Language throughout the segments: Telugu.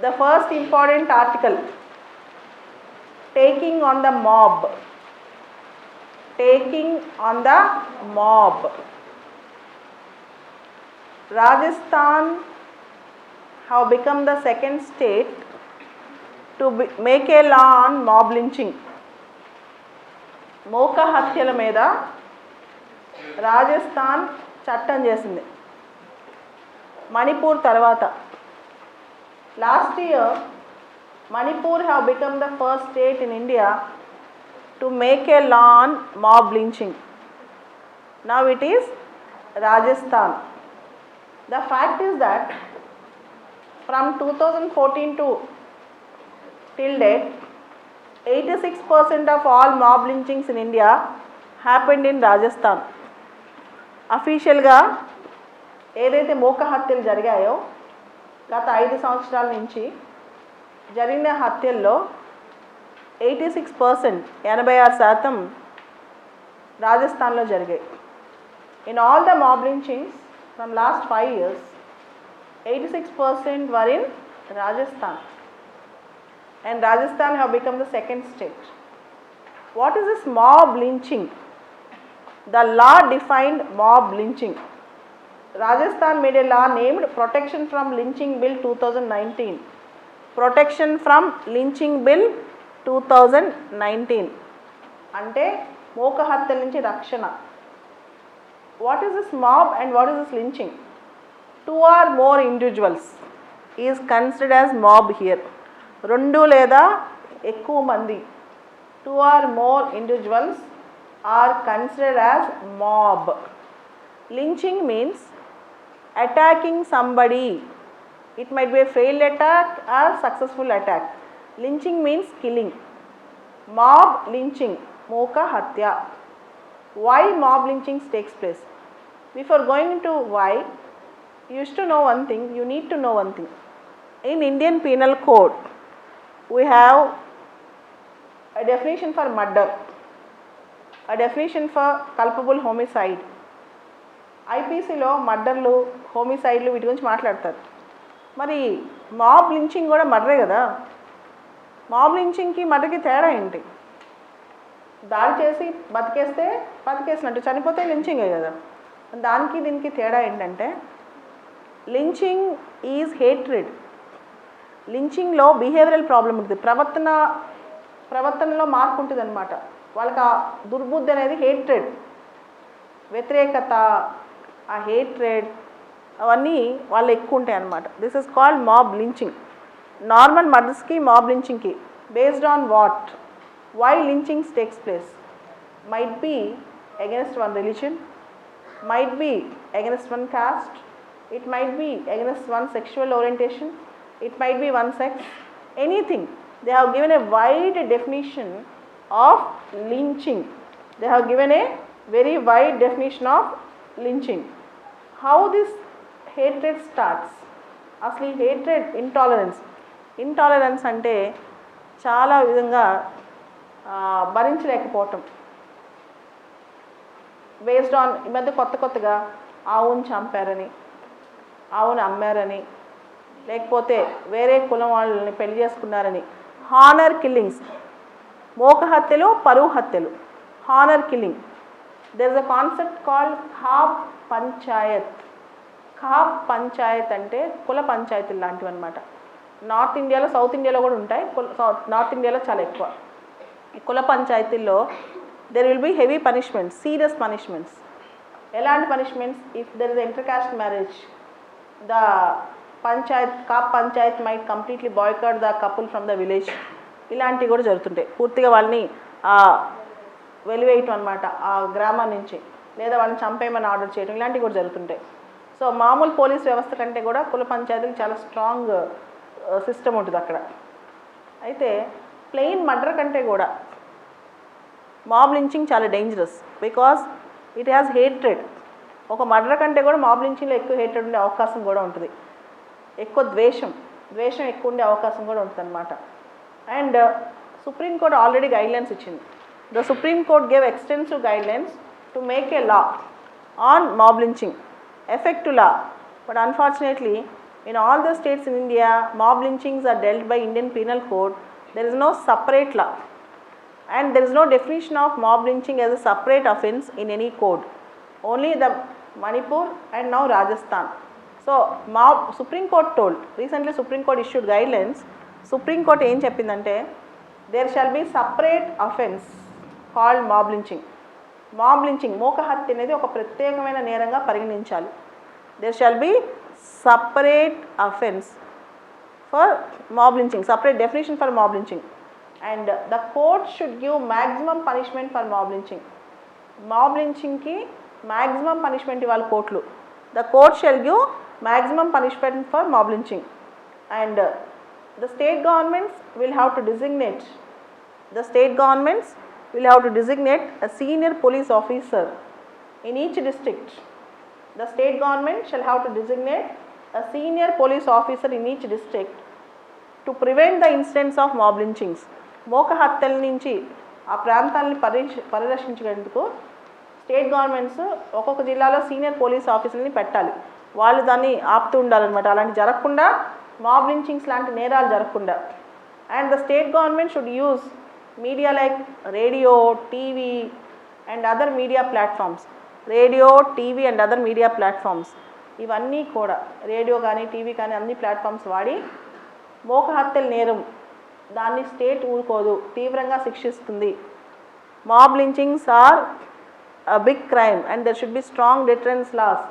the first important article taking on the mob taking on the mob rajasthan have become the second state to be, make a law on mob lynching మోక హత్యల మీద రాజస్థాన్ చట్టం చేసింది మణిపూర్ తర్వాత last year Manipur have become the first state in India to make a law on mob lynching now it is Rajasthan the fact is that from two thousand fourteen to till date eighty six percent of all mob lynchings in India happened in Rajasthan అఫీషియల్గా ఏదైతే మూక హత్యలు జరిగాయో గత ఐదు సంవత్సరాల నుంచి జరిగిన హత్యల్లో ఎయిటీ సిక్స్ పర్సెంట్ ఎనభై ఆరు శాతం రాజస్థాన్లో జరిగాయి. In all the mob lynchings from last five years eighty six percent were in Rajasthan and Rajasthan have become the second state what is this mob lynching the law defined mob lynching Rajasthan made a law named Protection from Lynching Bill 2019. Protection from Lynching Bill 2019. అంటే మోక నుంచి రక్షణ. What is this mob and what is this lynching two or more individuals is considered as mob here రెండు లేదా ఎక్కువ మంది. Two or more individuals are considered as mob lynching means attacking somebody it might be failed attack or successful attack lynching means killing mob lynching మూక హత్య why mob lynchings takes place before going into why you used to know one thing you need to know one thing in indian penal code we have a definition for murder a definition for culpable homicide ఐపీసీలో మర్డర్లు హోమిసైడ్లు వీటి గురించి మాట్లాడతారు. మరి మాబ్ లించింగ్ కూడా మర్రే కదా? మాబ్ లించింగ్కి మర్రకి తేడా ఏంటి? దాడి చేసి బతికేస్తే బతికేసినట్టు చనిపోతే లించింగే కదా? దానికి దీనికి తేడా ఏంటంటే లించింగ్ ఈజ్ హేట్రెడ్. లించింగ్లో బిహేవియరల్ ప్రాబ్లం ఉంటుంది. ప్రవర్తన ప్రవర్తనలో మార్పు ఉంటుంది అనమాట వాళ్ళకి ఆ దుర్బుద్ధి అనేది హేట్రెడ్. వ్యతిరేకత ఆ హేట్రెడ్ అవన్నీ వాళ్ళు ఎక్కువ ఉంటాయి అన్నమాట this is called mob lynching normal మర్డర్స్కి mob లించింగ్కి based on what why lynchings takes place might be against one religion might be against one caste it might be against one sexual orientation it might be one sex anything they have given a wide definition of lynching they have given a very wide definition of lynching how this hatred starts అసలు ఈ హేట్రెడ్ ఇంటాలరెన్స్ ఇంటాలరెన్స్ అంటే చాలా విధంగా భరించలేకపోవటం. బేస్డ్ ఆన్ ఈ మధ్య కొత్త కొత్తగా ఆవును చంపారని ఆవును అమ్మారని లేకపోతే వేరే కులం వాళ్ళని పెళ్ళి చేసుకున్నారని. హానర్ కిల్లింగ్స్ మోక హత్యలు పరువు హత్యలు. Honour killing there is a concept called khap panchayat khap panchayat అంటే కుల పంచాయతీలు లాంటివి అనమాట నార్త్ ఇండియాలో సౌత్ ఇండియాలో కూడా ఉంటాయి. సౌత్ నార్త్ ఇండియాలో చాలా ఎక్కువ. కుల పంచాయతీల్లో there will be heavy punishments serious punishments ఎలాంటి punishments if there is inter caste marriage the panchayat khap panchayat might completely boycott the couple from the village ఇలాంటివి కూడా జరుగుతుంటాయి. పూర్తిగా వాళ్ళని వెలివేయటం అనమాట ఆ గ్రామం నుంచి. లేదా వాళ్ళని చంపేయమని ఆర్డర్ చేయడం ఇలాంటివి కూడా జరుగుతుంటాయి. సో మామూలు పోలీస్ వ్యవస్థ కంటే కూడా కుల పంచాయతీలు చాలా స్ట్రాంగ్ సిస్టమ్ ఉంటుంది అక్కడ. అయితే ప్లెయిన్ మర్డర్ కంటే కూడా మాబ్ లించింగ్ చాలా dangerous because it has hatred ఒక మర్డర్ కంటే కూడా మాబ్ లించింగ్లో ఎక్కువ హేట్రెడ్ ఉండే అవకాశం కూడా ఉంటుంది. ఎక్కువ ద్వేషం ద్వేషం ఎక్కువ ఉండే అవకాశం కూడా ఉంటుంది అనమాట and Supreme Court already guidelines ఇచ్చింది. The Supreme Court gave extensive guidelines to make a law on mob lynching effective law but unfortunately In all the states in India, mob lynchings are dealt by Indian Penal Code. There is no separate law. And there is no definition of mob lynching as a separate offense in any code. Only the Manipur and now Rajasthan. So, mob, Supreme Court told, recently Supreme Court issued guidelines. Supreme Court ఏం చెప్పిందంటే there shall be separate offence called mob lynching mob lynching మోకహత్య అనేది ఒక ప్రత్యేకమైన నేరంగా పరిగణించాలి. There shall be separate offence for mob lynching separate definition for mob lynching and the court should give maximum punishment for mob lynching mob లించింగ్కి maximum punishment ఇవ్వాలి కోర్టులు. The court shall give maximum punishment for mob lynching and the state governments will have to designate state governments governments will have to designate a senior police officer in each district. The state government shall have to designate a senior police officer in each district to prevent the incidents of mob lynchings. మోక హత్యల నుంచి ఆ ప్రాంతాలని పరిరక్ష పరిరక్షించేందుకు స్టేట్ గవర్నమెంట్స్ ఒక్కొక్క జిల్లాలో సీనియర్ పోలీస్ ఆఫీసర్ని పెట్టాలి వాళ్ళు దాన్ని ఆపుతూ ఉండాలన్నమాట అలాంటి జరగకుండా మాబ్ లించింగ్స్ లాంటి నేరాలు జరగకుండా and the state government should use media like radio TV and other media platforms. Radio TV and other media platforms. ఇవన్నీ కూడా రేడియో కానీ టీవీ కానీ అన్ని ప్లాట్ఫామ్స్ వాడి మోక హత్యల నేరం దాన్ని స్టేట్ ఊరుకోదు తీవ్రంగా శిక్షిస్తుంది. Mob lynchings are big crime and there should be strong strong laws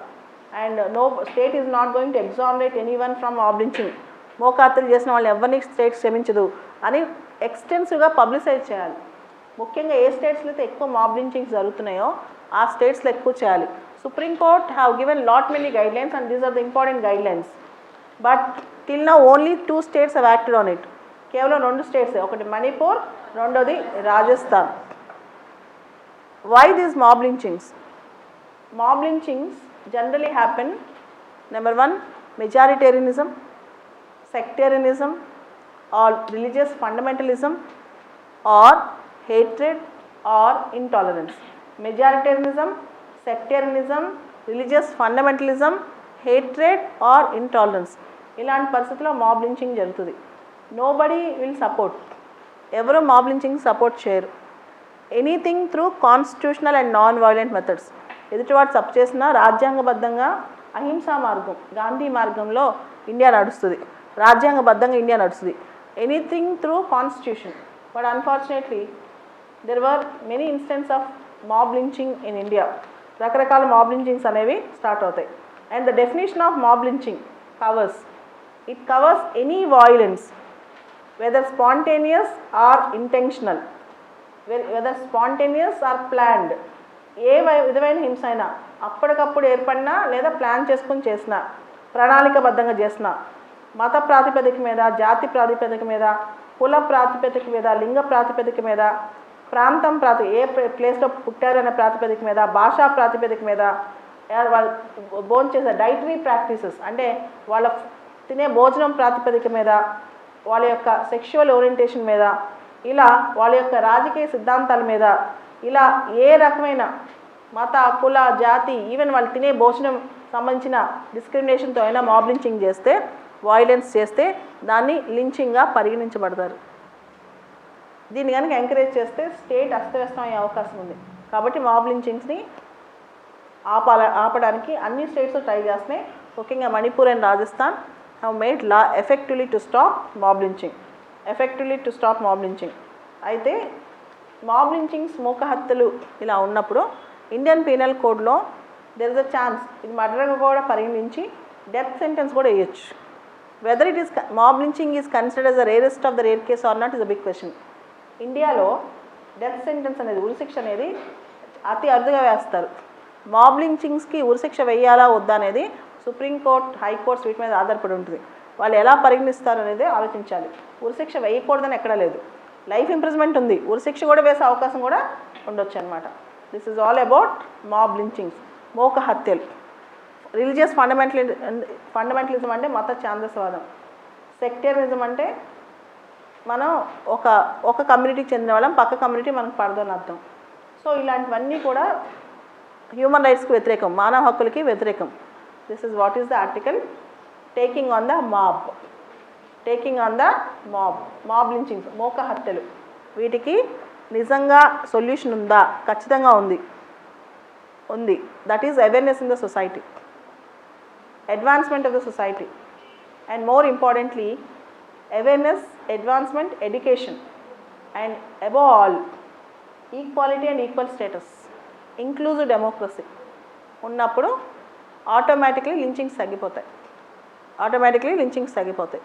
and no state is not going to exonerate any one from mob lynching. మోకాతలు చేసిన వాళ్ళు ఎవరిని స్టేట్ క్షమించదు అని ఎక్స్టెన్సివ్గా పబ్లిసైజ్ చేయాలి. ముఖ్యంగా ఏ స్టేట్స్లో అయితే ఎక్కువ మాబ్ లించింగ్స్ జరుగుతున్నాయో ఆ స్టేట్స్లో ఎక్కువ చేయాలి. Supreme Court have given lot many guidelines and these are the important guidelines but till now only two states have acted on it కేవలం రెండు స్టేట్స్ ఒకటి మణిపూర్ రెండోది Rajasthan why these mob lynchings mob lynchings generally happen number one majoritarianism sectarianism or religious fundamentalism or hatred or intolerance majoritarianism sectarianism religious fundamentalism hatred or intolerance ఇలాంటి పరిస్థితుల్లో మాబ్ లించింగ్ జరుగుతుంది. నో బడీ విల్ సపోర్ట్ ఎవరు మాబ్ లించింగ్ సపోర్ట్ చేయరు. Anything through constitutional and non violent methods. ఎదుటివాడు తప్పు చేసినా రాజ్యాంగబద్ధంగా అహింసా మార్గం గాంధీ మార్గంలో ఇండియా నడుస్తుంది. రాజ్యాంగబద్ధంగా ఇండియా నడుస్తుంది. Anything through constitution but unfortunately there were many instance of mob lynching in India రకరకాల మాబ్ లించింగ్స్ అనేవి స్టార్ట్ అవుతాయి. And the definition of mob lynching covers it covers any violence whether spontaneous or intentional whether spontaneous or planned ఏ విధమైన హింస అయినా అప్పటికప్పుడు ఏర్పడినా లేదా ప్లాన్ చేసుకుని చేసిన ప్రణాళికబద్ధంగా చేసిన మత ప్రాతిపదిక మీద జాతి ప్రాతిపదిక మీద కుల ప్రాతిపదిక మీద లింగ ప్రాతిపదిక మీద ప్రాంతం ప్రాతి ఏ ప్లేస్లో పుట్టారనే ప్రాతిపదిక మీద భాషా ప్రాతిపదిక మీద వాళ్ళు భోజనం చేసే డైటరీ ప్రాక్టీసెస్ అంటే వాళ్ళ తినే భోజనం ప్రాతిపదిక మీద వాళ్ళ యొక్క సెక్షువల్ ఓరియంటేషన్ మీద ఇలా వాళ్ళ యొక్క రాజకీయ సిద్ధాంతాల మీద ఇలా ఏ రకమైన మత కుల జాతి ఈవెన్ వాళ్ళు తినే భోజనం సంబంధించిన డిస్క్రిమినేషన్తో అయినా మాబ్లించింగ్ చేస్తే వాయిలెన్స్ చేస్తే దాన్ని లించింగ్గా పరిగణించబడతారు. దీన్ని కనుక ఎంకరేజ్ చేస్తే స్టేట్ అస్తవ్యస్తం అయ్యే అవకాశం ఉంది. కాబట్టి మాబ్ లించింగ్స్ని ఆపాల ఆపడానికి అన్ని స్టేట్స్ ట్రై చేస్తున్నాయి ముఖ్యంగా Manipur and Rajasthan have made law effectively to stop mob lynching effectively to stop mob lynching అయితే మాబ్ లించింగ్స్ మూక హత్యలు ఇలా ఉన్నప్పుడు ఇండియన్ పీనల్ కోడ్లో దెర్ ఇస్ అ ఛాన్స్ ఇది మర్డర్గా కూడా పరిగణించి డెత్ సెంటెన్స్ కూడా వేయొచ్చు. Whether it is mob lynching is consider the rarest of the rare case or not is a big question ఇండియాలో డెత్ సెంటెన్స్ అనేది ఉరిశిక్ష అనేది అతి అరుదుగా వేస్తారు. మాబ్ లించింగ్స్కి ఉరిశిక్ష వేయాలా వద్దా అనేది సుప్రీంకోర్టు హైకోర్ట్స్ వీటి మీద ఆధారపడి ఉంటుంది. వాళ్ళు ఎలా పరిగణిస్తారు అనేది ఆలోచించాలి. ఉరిశిక్ష వేయకూడదని ఎక్కడా లేదు. లైఫ్ ఇంప్రూవ్మెంట్ ఉంది. ఉరిశిక్ష కూడా వేసే అవకాశం కూడా ఉండొచ్చు అనమాట this is all about mob lynchings మోక హత్యలు. రిలీజియస్ ఫండమెంటల్ ఫండమెంటలిజం అంటే మత ఛాందస్వాదం. సెక్టేరియనిజం అంటే మనం ఒక ఒక కమ్యూనిటీకి చెందిన వాళ్ళం పక్క కమ్యూనిటీ మనకు పడదని అర్థం. సో ఇలాంటివన్నీ కూడా హ్యూమన్ రైట్స్కి వ్యతిరేకం మానవ హక్కులకి వ్యతిరేకం. This is what is the article taking on the mob taking on the mob mob lynchings మోక హత్యలు. వీటికి నిజంగా సొల్యూషన్ ఉందా? ఖచ్చితంగా ఉంది. ఉంది. That is awareness in the society advancement of the society and more importantly awareness advancement education and above all equality and equal status inclusive democracy ఉన్నప్పుడు ఆటోమేటిక్లీ లించింగ్స్ తగ్గిపోతాయి. ఆటోమేటిక్లీ లించింగ్స్ తగ్గిపోతాయి.